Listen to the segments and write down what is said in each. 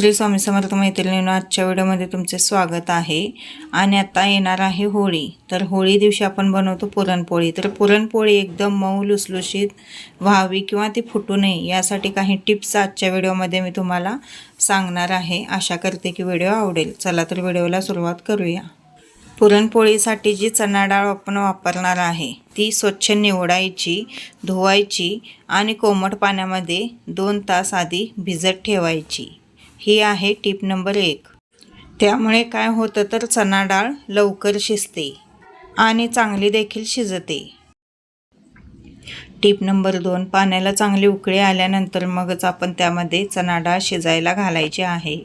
श्री स्वामी समर्थ मैत्रिणींना आजच्या व्हिडिओमध्ये तुमचे स्वागत आहे. आणि आता येणार आहे होळी. तर होळी दिवशी आपण बनवतो पुरणपोळी. तर पुरणपोळी एकदम मऊ लुसलुशीत व्हावी किंवा ती फुटू नये यासाठी काही टिप्स आजच्या व्हिडिओमध्ये मी तुम्हाला सांगणार आहे. आशा करते की व्हिडिओ आवडेल. चला तर व्हिडिओला सुरुवात करूया. पुरणपोळीसाठी जी चणा डाळ आपण वापरणार आहे ती स्वच्छ निवडायची धुवायची आणि कोमट पाण्यामध्ये दोन तास आधी भिजत ठेवायची. ही आहे टीप नंबर एक. त्यामुळे काय होतं तर चणा डाळ लवकर शिजते आणि चांगली देखील शिजते. टीप नंबर दोन पाण्याला चांगली उकळी आल्यानंतर मगच आपण त्यामध्ये चणा डाळ शिजायला घालायची आहे.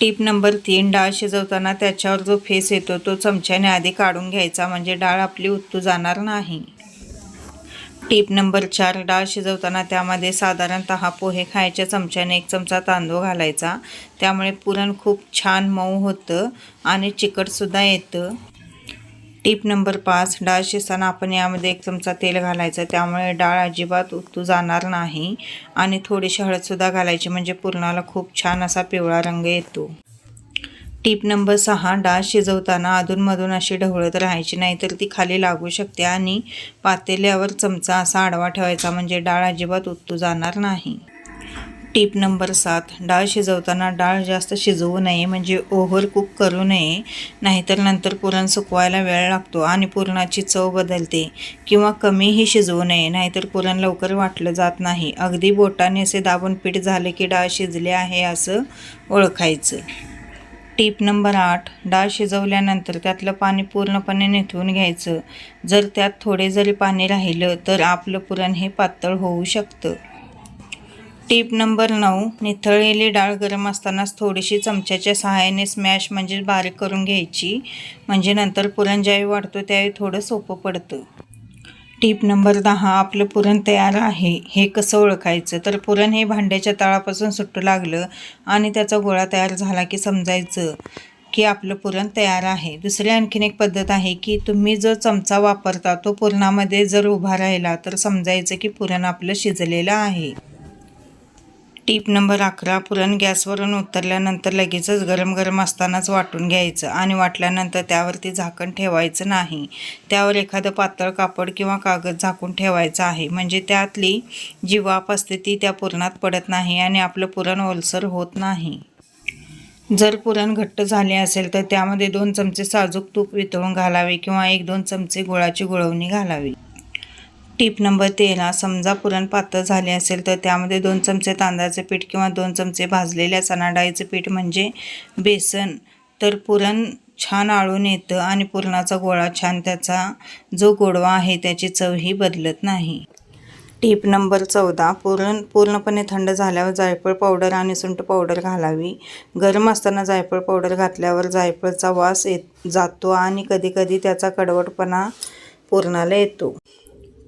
टीप नंबर तीन डाळ शिजवताना त्याच्यावर जो फेस येतो तो चमच्याने आधी काढून घ्यायचा म्हणजे डाळ आपली उत्तू जाणार नाही. टीप नंबर चार डाळ शिजवताना त्यामध्ये साधारणतः पोहे खायच्या चमच्याने एक चमचा तांदूळ घालायचा. त्यामुळे पुरण खूप छान मऊ होतं आणि चिकटसुद्धा येतं. टीप नंबर पाच डाळ शिजताना आपण यामध्ये एक चमचा तेल घालायचं. त्यामुळे डाळ अजिबात उत्तू जाणार नाही आणि थोडीशी हळदसुद्धा घालायची म्हणजे पुरणाला खूप छान असा पिवळा रंग येतो. टीप नंबर सहा डाळ शिजवताना अधूनमधून अशी ढवळत राहायची नाही तर ती खाली लागू शकते आणि पातेल्यावर चमचा असा आडवा ठेवायचा म्हणजे डाळ अजिबात उत्तू जाणार नाही. टीप नंबर सात डाळ शिजवताना डाळ जास्त शिजवू नये म्हणजे ओव्हर कुक करू नये नाहीतर नंतर पुरण सुकवायला वेळ लागतो आणि पुरणाची चव बदलते किंवा कमीही शिजवू नये नाहीतर पुरण लवकर वाटलं जात नाही. अगदी बोटाने असे दाबून पीठ झाले की डाळ शिजले आहे असं ओळखायचं. टीप नंबर आठ डाळ शिजवल्यानंतर त्यातलं पाणी पूर्णपणे निथळून घ्यायचं. जर त्यात थोडे जरी पाणी राहिलं तर आपलं पुरण हे पातळ होऊ शकतं. टीप नंबर नऊ निथळलेली डाळ गरम असतानाच थोडीशी चमच्याच्या सहाय्याने स्मॅश म्हणजे बारीक करून घ्यायची. म्हणजे नंतर पुरण ज्यावेळी वाढतो त्यावेळी थोडं सोपं पडतं. टीप नंबर दहा आपलं पुरण तयार आहे. हे कसं ओळखायचं? तर पुरण हे भांड्याच्या तळापासून सुट्टू लागलं आणि त्याचा गोळा तयार झाला की समजायचं की आपलं पुरण तयार आहे. दुसरी आणखीन एक पद्धत आहे की तुम्ही जो चमचा वापरता तो पुरणामध्ये जर उभा राहिला तर समजायचं की पुरण आपलं शिजलेलं आहे. टीप नंबर अकरा पुरण गॅसवरून उतरल्यानंतर लगेचच गरम गरम असतानाच वाटून घ्यायचं आणि वाटल्यानंतर त्यावरती झाकण ठेवायचं नाही. त्यावर एखादं पातळ कापड किंवा कागद झाकून ठेवायचं आहे. म्हणजे त्यातली जी वाफ असते ती त्या पुरणात पडत नाही आणि आपलं पुरण ओलसर होत नाही. जर पुरण घट्ट झाले असेल तर त्यामध्ये दोन चमचे साजूक तूप वितळून घालावे किंवा एक दोन चमचे गुळाची गुळवणी घालावी. टीप नंबर तेरा समजा पुरण पातळ झाले असेल तर त्यामध्ये दोन चमचे तांदळाचे पीठ किंवा दोन चमचे भाजलेल्या चणा डाळीचे पीठ म्हणजे बेसन. तर पुरण छान आळून येतं आणि पुरणाचा गोळा छान त्याचा जो गोडवा आहे त्याची चवही बदलत नाही. टीप नंबर चौदा पुरण पूर्णपणे थंड झाल्यावर जायफळ पावडर आणि सुंठ पावडर घालावी. गरम असताना जायफळ पावडर घातल्यावर जायफळचा वास येत जातो आणि कधीकधी त्याचा कडवटपणा पुरणाला येतो.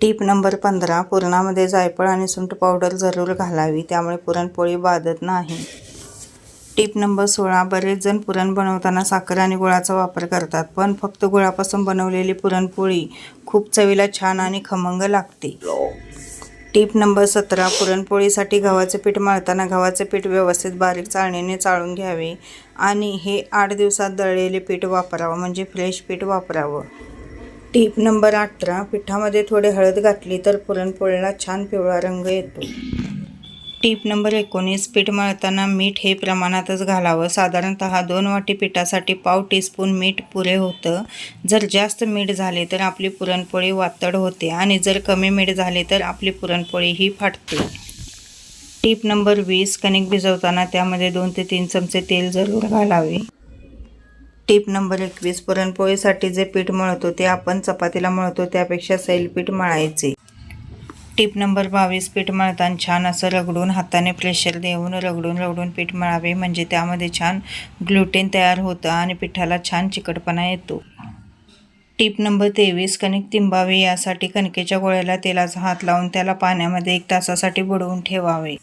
टीप नंबर पंधरा पुरणामध्ये जायफळ आणि सुंठ पावडर जरूर घालावी त्यामुळे पुरणपोळी बाधत नाही. टीप नंबर सोळा बरेच जण पुरण बनवताना साखर आणि गुळाचा वापर करतात पण फक्त गुळापासून बनवलेली पुरणपोळी खूप चवीला छान आणि खमंग लागते. टीप नंबर सतरा पुरणपोळीसाठी गव्हाचे पीठ मळताना गव्हाचे पीठ व्यवस्थित बारीक चाळणीने चाळून घ्यावे आणि हे आठ दिवसात दळलेले पीठ वापरावं म्हणजे फ्रेश पीठ वापरावं. टीप नंबर अठरा पिठामध्ये थोडे हळद घातली तर पुरणपोळीला छान पिवळा रंग येतो. टीप नंबर एकोणीस पीठ मळताना मीठ हे प्रमाणातच घालावं. साधारणत दोन वाटी पिठासाठी पाव टीस्पून मीठ पुरे होतं. जर जास्त मीठ झाले तर आपली पुरणपोळी वातड होते आणि जर कमी मीठ झाले तर आपली पुरणपोळी ही फाटते. टीप नंबर वीस कणिक भिजवताना त्यामध्ये दोन ते तीन चमचे तेल जरूर घालावे. टीप नंबर एकवीस. पुरणपोळीसाठी जे पीठ मळतो ते आपण चपातीला मळतो त्यापेक्षा सैल पीठ मळायचे. टीप नंबर बावीस. पीठ मळताना छान असं रगडून हाताने प्रेशर देऊन रगडून रगडून पीठ मळावे. म्हणजे त्यामध्ये छान ग्लुटेन तयार होतं आणि पिठाला छान चिकटपणा येतो. टीप नंबर तेवीस. कणिक तिंबावे. यासाठी कणकेच्या गोळ्याला तेलाचा हात लावून त्याला पाण्यामध्ये एक तासासाठी बुडवून ठेवावे.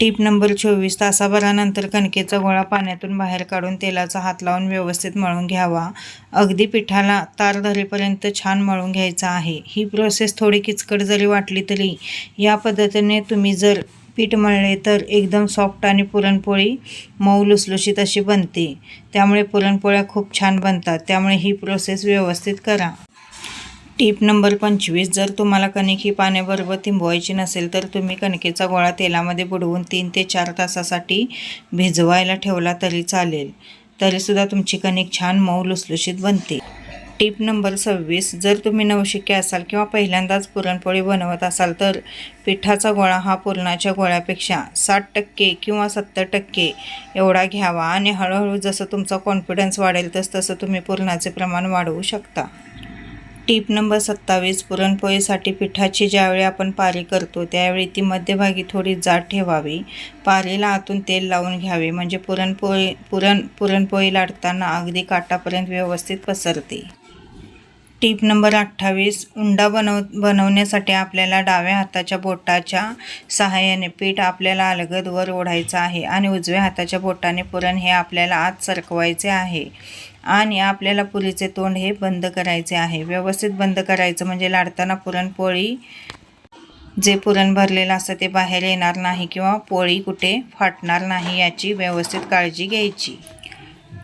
टीप नंबर चोवीस तासाभरानंतर कणकेचा गोळा पाण्यातून बाहेर काढून तेलाचा हात लावून व्यवस्थित मळून घ्यावा. अगदी पिठाला तार धरेपर्यंत छान मळून घ्यायचा आहे. ही प्रोसेस थोडी किचकट जरी वाटली तरी या पद्धतीने तुम्ही जर पीठ मळले तर एकदम सॉफ्ट आणि पुरणपोळी मऊ लुसलुशीत अशी बनते. त्यामुळे पुरणपोळ्या खूप छान बनतात. त्यामुळे ही प्रोसेस व्यवस्थित करा. टीप नंबर पंचवीस जर तुम्हाला कणिक ही पाण्याबरोबर तिंबवायची नसेल तर तुम्ही कणकेचा गोळा तेलामध्ये बुडवून तीन ते चार तासासाठी भिजवायला ठेवला तरी चालेल. तरीसुद्धा तुमची कणिक छान मऊ लुसलुशीत बनते. टीप नंबर सव्वीस जर तुम्ही नवशिके असाल किंवा पहिल्यांदाच पुरणपोळी बनवत असाल तर पिठाचा गोळा हा पुरणाच्या गोळ्यापेक्षा साठ टक्के किंवा सत्तर टक्के एवढा घ्यावा आणि हळूहळू जसं तुमचा कॉन्फिडन्स वाढेल तस तसं तुम्ही पुरणाचे प्रमाण वाढवू शकता. टीप नंबर सत्तावीस पुरणपोळीसाठी पिठाची ज्यावेळी आपण पारी करतो त्यावेळी ती मध्यभागी थोडी जाड ठेवावी. पारीला आतून तेल लावून घ्यावे म्हणजे पुरणपोळी पुरण पुरणपोळी लाटताना अगदी काटापर्यंत व्यवस्थित पसरते. टीप नंबर अठ्ठावीस उंडा बनव बनवण्यासाठी आपल्याला डाव्या हाताच्या बोटाच्या सहाय्याने पीठ आपल्याला अलगद वर ओढायचं आहे आणि उजव्या हाताच्या बोटाने पुरण हे आपल्याला आत सरकवायचे आहे. आणि आपल्याला पुरीचे तोंड हे बंद करायचे आहे. व्यवस्थित बंद करायचं म्हणजे लाडताना पुरणपोळी जे पुरण भरलेलं असतं ते बाहेर येणार नाही किंवा पोळी कुठे फाटणार नाही याची व्यवस्थित काळजी घ्यायची.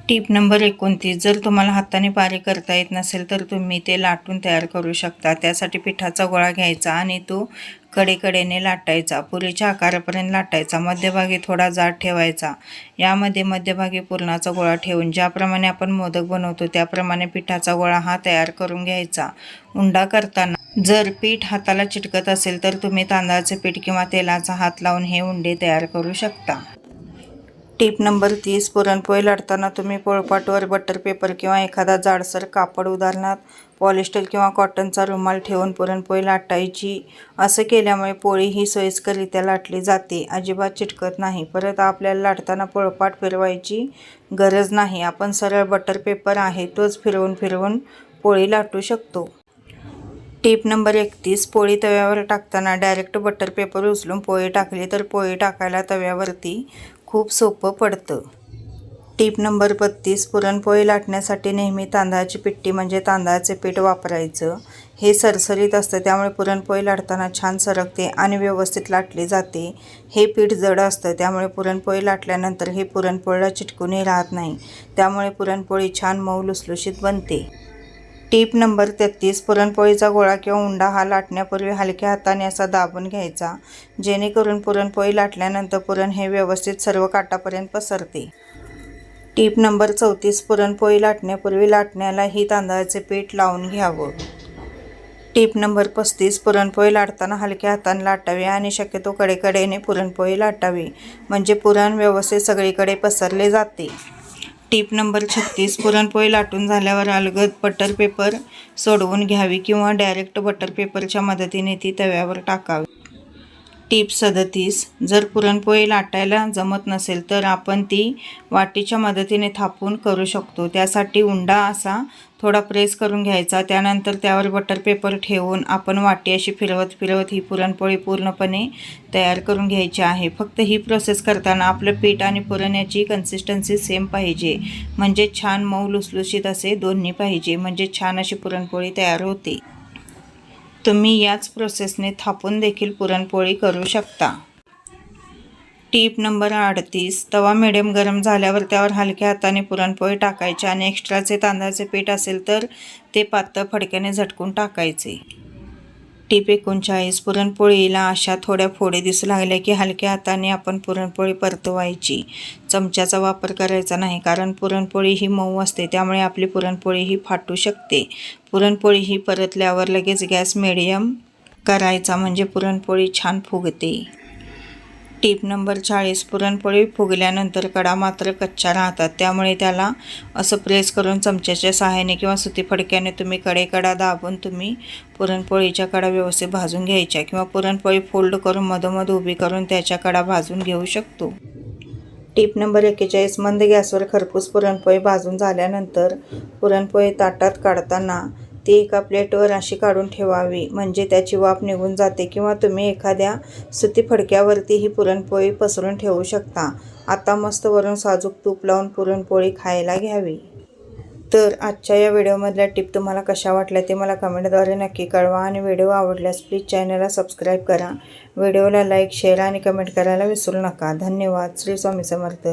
टीप नंबर एकोणतीस जर तुम्हाला हाताने पारे करता येत नसेल तर तुम्ही ते लाटून तयार करू शकता. त्यासाठी पिठाचा गोळा घ्यायचा आणि तो कडेकडेने लाटायचा पुरीच्या आकारापर्यंत लाटायचा मध्यभागी थोडा जाड ठेवायचा. यामध्ये मध्यभागी पुरणाचा गोळा ठेवून ज्याप्रमाणे आपण मोदक बनवतो त्याप्रमाणे पिठाचा गोळा हा तयार करून घ्यायचा. उंडा करताना जर पीठ हाताला चिटकत असेल तर तुम्ही तांदळाचे पीठ किंवा तेलाचा हात लावून हे उंडे तयार करू शकता. टीप नंबर तीस पुरणपोळी लाटताना तुम्ही पोळपाटवर बटर पेपर किंवा एखादा जाडसर कापड उदाहरणार्थ पॉलिस्टर किंवा कॉटनचा रुमाल ठेवून पुरणपोळी लाटायची. असं केल्यामुळे पोळी ही सोयीस्कररित्या लाटली जाते. अजिबात चिटकत नाही. परत आपल्याला लाटताना पोळपाट फिरवायची गरज नाही. आपण सरळ बटर पेपर आहे तोच फिरवून फिरवून पोळी लाटू शकतो. टीप नंबर एकतीस. पोळी तव्यावर टाकताना डायरेक्ट बटर पेपर उचलून पोळी टाकली तर पोळी टाकायला तव्यावरती खूप सोपं पडतं. टीप नंबर बत्तीस पुरणपोळी लाटण्यासाठी नेहमी तांदळाची पिट्टी म्हणजे तांदळाचे पीठ वापरायचं. हे सरसरीत असतं त्यामुळे पुरणपोळी लाटताना छान सरकते आणि व्यवस्थित लाटली जाते. हे पीठ जड असतं त्यामुळे पुरणपोळी लाटल्यानंतर हे पुरणपोळीला चिटकूनही राहत नाही. त्यामुळे पुरणपोळी छान मऊ लुसलुशीत बनते. टीप नंबर तेहतीस पुरणपोळीचा गोळा किंवा उंडा हा लाटण्यापूर्वी हलक्या हाताने असा दाबून घ्यायचा. जेणेकरून पुरणपोळी लाटल्यानंतर पुरण हे व्यवस्थित सर्व काटापर्यंत पसरते. टीप नंबर चौतीस पुरणपोळी लाटण्यापूर्वी लाटण्यालाही तांदळाचे पीठ लावून घ्यावं. टीप नंबर पस्तीस पुरणपोळी लाटताना हलक्या हाताने लाटावी आणि शक्यतो कडेकडेने पुरणपोळी लाटावी म्हणजे पुरण व्यवस्थित सगळीकडे पसरले जाते. टीप नंबर छत्तीस पुरणपोळी लाटून झाल्यावर अलगद बटर पेपर सोडवून घ्यावी किंवा डायरेक्ट बटर पेपरच्या मदतीने ती तव्यावर टाकावी. टीप सदतीस. जर पुरणपोळी लाटायला जमत नसेल तर आपण ती वाटीच्या मदतीने थापून करू शकतो. त्यासाठी उंडा असा थोडा प्रेस करून घ्यायचा. त्यानंतर त्यावर बटर पेपर ठेवून आपण वाटी अशी फिरवत फिरवत ही पुरणपोळी पूर्णपणे तयार करून घ्यायची आहे. फक्त ही प्रोसेस करताना आपलं पीठ आणि पुरण याची कन्सिस्टन्सी सेम पाहिजे. म्हणजे छान मऊ लुसलुशीत असे दोन्ही पाहिजे. म्हणजे छान अशी पुरणपोळी तयार होते. तुम्ही याच प्रोसेसने थापून देखील पुरणपोळी करू शकता. टीप नंबर अडतीस. तवा मिडियम गरम झाल्यावर त्यावर हलक्या हाताने पुरणपोळी टाकायची आणि एक्स्ट्राचे तांदळाचे पीठ असेल तर ते पातळ फडक्याने झटकून टाकायचे. टीप एकोणचाळीस पुरणपोळीला अशा थोड्या फोडे दिसू लागल्या की हलक्या हाताने आपण पुरणपोळी परतवायची. चमच्याचा वापर करायचा नाही कारण पुरणपोळी ही मऊ असते त्यामुळे आपली पुरणपोळी ही फाटू शकते. पुरणपोळी ही परतल्यावर लगेच गॅस मिडियम करायचा म्हणजे पुरणपोळी छान फुगते. टीप नंबर चाळीस. पुरणपोळी फुगल्यानंतर कडा मात्र कच्च्या राहतात. त्यामुळे त्याला असं प्रेस करून चमच्याच्या सहाय्याने किंवा सुती फडक्याने तुम्ही कडेकडा दाबून तुम्ही पुरणपोळीच्या कडा व्यवस्थित भाजून घ्यायच्या किंवा पुरणपोळी फोल्ड करून मधोमध उभी करून त्याच्या कडा भाजून घेऊ शकतो. टीप नंबर एक्केचाळीस. मंद गॅसवर खरपूस पुरणपोळी भाजून झाल्यानंतर पुरणपोळी ताटात काढताना ती एका प्लेटवर अशी काढून ठेवावी. म्हणजे त्याची वाफ निघून जाते किंवा तुम्ही एखाद्या सुती फडक्यावरती ही पुरणपोळी पसरून ठेवू शकता. आता मस्त वरून साजूक तूप लावून पुरणपोळी खायला घ्यावी. तर आजच्या या व्हिडिओमधल्या टिप तुम्हाला कशा वाटल्या ते मला कमेंटद्वारे नक्की कळवा आणि व्हिडिओ आवडल्यास प्लीज चॅनलला सबस्क्राईब करा. व्हिडिओला लाईक शेअर आणि कमेंट करायला विसरू नका. धन्यवाद. श्री स्वामी समर्थ.